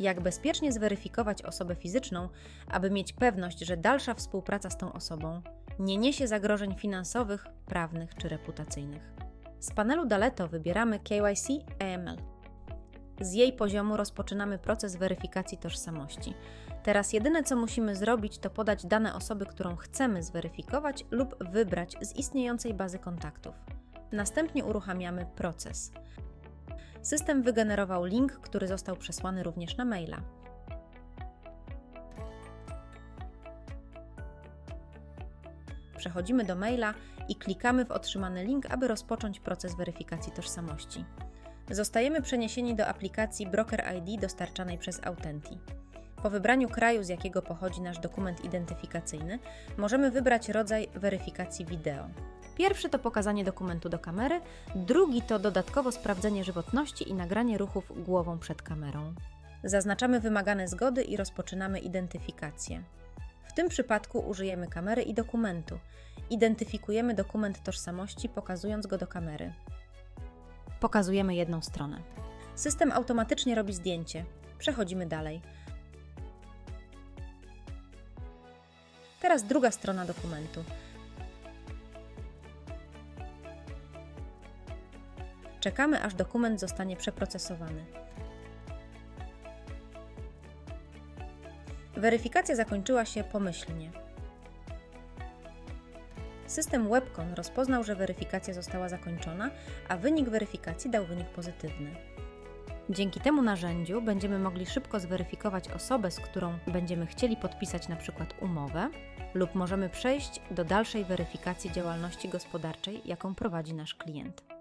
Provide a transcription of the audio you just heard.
Jak bezpiecznie zweryfikować osobę fizyczną, aby mieć pewność, że dalsza współpraca z tą osobą nie niesie zagrożeń finansowych, prawnych czy reputacyjnych. Z panelu Daleto wybieramy KYC AML. Z jej poziomu rozpoczynamy proces weryfikacji tożsamości. Teraz jedyne co musimy zrobić, to podać dane osoby, którą chcemy zweryfikować lub wybrać z istniejącej bazy kontaktów. Następnie uruchamiamy proces. System wygenerował link, który został przesłany również na maila. Przechodzimy do maila i klikamy w otrzymany link, aby rozpocząć proces weryfikacji tożsamości. Zostajemy przeniesieni do aplikacji Broker ID dostarczanej przez Autenti. Po wybraniu kraju, z jakiego pochodzi nasz dokument identyfikacyjny, możemy wybrać rodzaj weryfikacji wideo. Pierwszy to pokazanie dokumentu do kamery, drugi to dodatkowo sprawdzenie żywotności i nagranie ruchów głową przed kamerą. Zaznaczamy wymagane zgody i rozpoczynamy identyfikację. W tym przypadku użyjemy kamery i dokumentu. Identyfikujemy dokument tożsamości, pokazując go do kamery. Pokazujemy jedną stronę. System automatycznie robi zdjęcie. Przechodzimy dalej. Teraz druga strona dokumentu. Czekamy, aż dokument zostanie przeprocesowany. Weryfikacja zakończyła się pomyślnie. System Webcon rozpoznał, że weryfikacja została zakończona, a wynik weryfikacji dał wynik pozytywny. Dzięki temu narzędziu będziemy mogli szybko zweryfikować osobę, z którą będziemy chcieli podpisać na przykład umowę, lub możemy przejść do dalszej weryfikacji działalności gospodarczej, jaką prowadzi nasz klient.